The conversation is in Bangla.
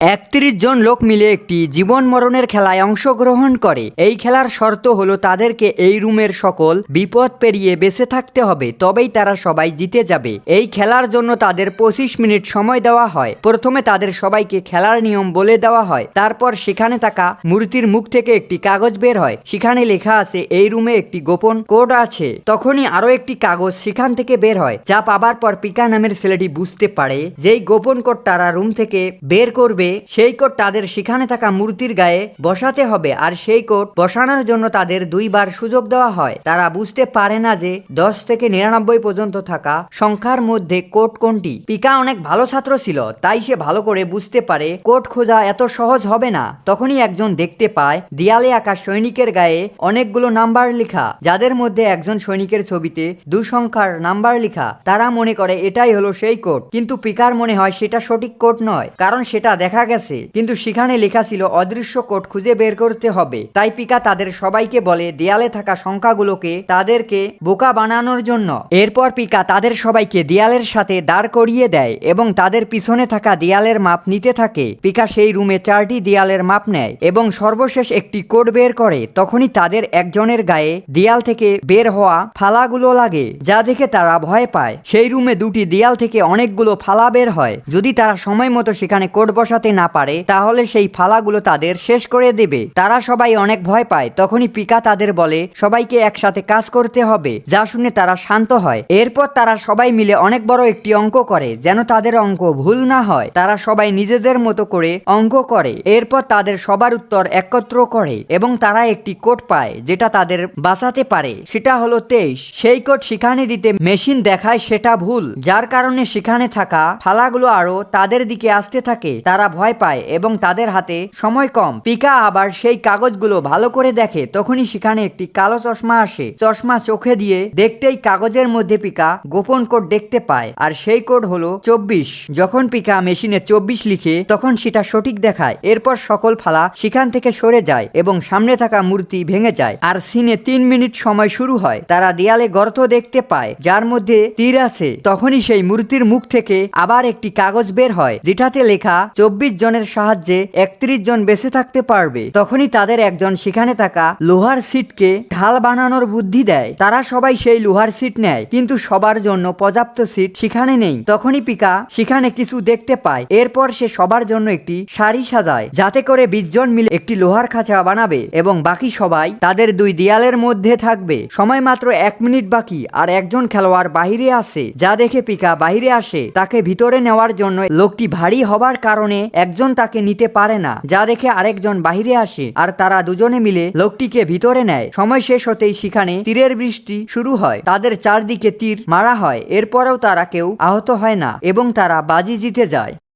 একত্রিশ জন লোক মিলে একটি জীবন মরণের খেলায় অংশগ্রহণ করে। এই খেলার শর্ত হলো তাদেরকে এই রুমের সকল বিপদ পেরিয়ে বেঁচে থাকতে হবে, তবেই তারা সবাই জিতে যাবে। এই খেলার জন্য তাদের পঁচিশ মিনিট সময় দেওয়া হয়। প্রথমে তাদের সবাইকে খেলার নিয়ম বলে দেওয়া হয়। তারপর সেখানে থাকা মূর্তির মুখ থেকে একটি কাগজ বের হয়। সেখানে লেখা আছে, এই রুমে একটি গোপন কোড আছে। তখনই আরও একটি কাগজ সেখান থেকে বের হয়, যা পাবার পর পিকা নামের ছেলেটি বুঝতে পারে যেই গোপন কোড তারা রুম থেকে বের করবে। সেই কোট তাদের সেখানে থাকা মূর্তির গায়ে বসাতে হবে আর সেই কোট বসানোর জন্য তাদের দুইবার সুযোগ দেওয়া হয়। তারা বুঝতে পারে না যে দশ থেকে নিরানব্বই পর্যন্ত থাকা সংখ্যার মধ্যে কোড কোনটি। পিকা অনেক ভালো ছাত্র ছিল, তাই সে ভালো করে বুঝতে পারে কোট খোঁজা এত সহজ হবে না। তখনই একজন দেখতে পায়, দেয়ালে আঁকা সৈনিকের গায়ে অনেকগুলো নাম্বার লেখা, যাদের মধ্যে একজন সৈনিকের ছবিতে দু সংখ্যার নাম্বার লেখা। তারা মনে করে এটাই হলো সেই কোট। কিন্তু পিকার মনে হয় সেটা সঠিক কোট নয়, কারণ সেটা দেখা গেছে। কিন্তু সেখানে লেখা ছিল, অদৃশ্য কোড খুঁজে বের করতে হবে। তাই পিকা তাদের সবাইকে বলে, দেয়ালে থাকা সংখ্যাগুলোকে তাদেরকে বোকা বানানোর জন্য। এরপর পিকা তাদের সবাইকে দেয়ালের সাথে দাঁড় করিয়ে দেয় এবং তাদের পিছনে থাকা দেয়ালের মাপ নিতে থাকে। পিকা সেই রুমে চারটি দেয়ালের মাপ নেয় এবং সর্বশেষ একটি কোড বের করে। তখনই তাদের একজনের গায়ে দেয়াল থেকে বের হওয়া ফালাগুলো লাগে, যা দেখে তারা ভয় পায়। সেই রুমে দুটি দেয়াল থেকে অনেকগুলো ফালা বের হয়। যদি তারা সময় মতো সেখানে কোড বসাতে না পারে, তাহলে সেই ফালাগুলো তাদের শেষ করে দেবে। তারা সবাই অনেক ভয় পায়, তখনই পিকা তাদের বলে, সবাইকে একসাথে কাজ করতে হবে, যা শুনে তারা শান্ত হয়। এরপর তারা সবাই মিলে অনেক বড় একটি অঙ্ক করে, যেন তাদের অঙ্ক ভুল না হয়। তারা সবাই নিজেদের মতো করে অঙ্ক করে, এরপর তাদের সবার উত্তর একত্র করে, এবং তারা একটি কোড পায়, যেটা তাদের বাঁচাতে পারে। সেটা হলো তেইশ। সেই কোড সেখানে দিতে মেশিন দেখায় সেটা ভুল, যার কারণে সেখানে থাকা ফালাগুলো আরও তাদের দিকে আসতে থাকে। তারা ভয় পায় এবং তাদের হাতে সময় কম। পিকা আবার সেই কাগজগুলো ভালো করে দেখে, তখনই সেখানে একটি কালো চশমা আসে। চশমা চোখে দিয়ে দেখতেই কাগজের মধ্যে পিকা গোপন কোড দেখতে পায়, আর সেই কোড হলো চব্বিশ। যখন পিকা মেশিনে চব্বিশ লিখে, তখন সেটা সঠিক দেখায়। এরপর সকল ফালা সেখান থেকে সরে যায় এবং সামনে থাকা মূর্তি ভেঙে যায়। আর সিনে তিন মিনিট সময় শুরু হয়। তারা দেয়ালে গর্ত দেখতে পায়, যার মধ্যে তীর আছে। তখনই সেই মূর্তির মুখ থেকে আবার একটি কাগজ বের হয়, যেটাতে লেখা চব্বিশ জনের সাহায্যে একত্রিশ জন বেঁচে থাকতে পারবে। তখনই তাদের একজন সেখানে থাকা লোহার সিটকে ঢাল বানানোর বুদ্ধি দেয়। তারা সবাই সেই লোহার সিট নেয়, কিন্তু সবার জন্য পর্যাপ্ত সিট সেখানে নেই। তখনই পিকা সেখানে কিছু দেখতে পায়। এরপর সে সবার জন্য একটি শাড়ি সাজায়, যাতে করে বিশ জন মিলে একটি লোহার খাঁচা বানাবে এবং বাকি সবাই তাদের দুই দেয়ালের মধ্যে থাকবে। সময় মাত্র এক মিনিট বাকি আর একজন খেলোয়াড় বাহিরে আসে। যা দেখে পিকা বাহিরে আসে। তাকে ভিতরে নেওয়ার জন্য লোকটি ভারী হবার কারণে একজন তাকে নিতে পারে না, যা দেখে আরেকজন বাহিরে আসে, আর তারা দুজনে মিলে লোকটিকে ভিতরে নেয়। সময় শেষ হতেই সেখানে তীরের বৃষ্টি শুরু হয়। তাদের চারদিকে তীর মারা হয়। এরপরেও তারা কেউ আহত হয় না এবং তারা বাজি জিতে যায়।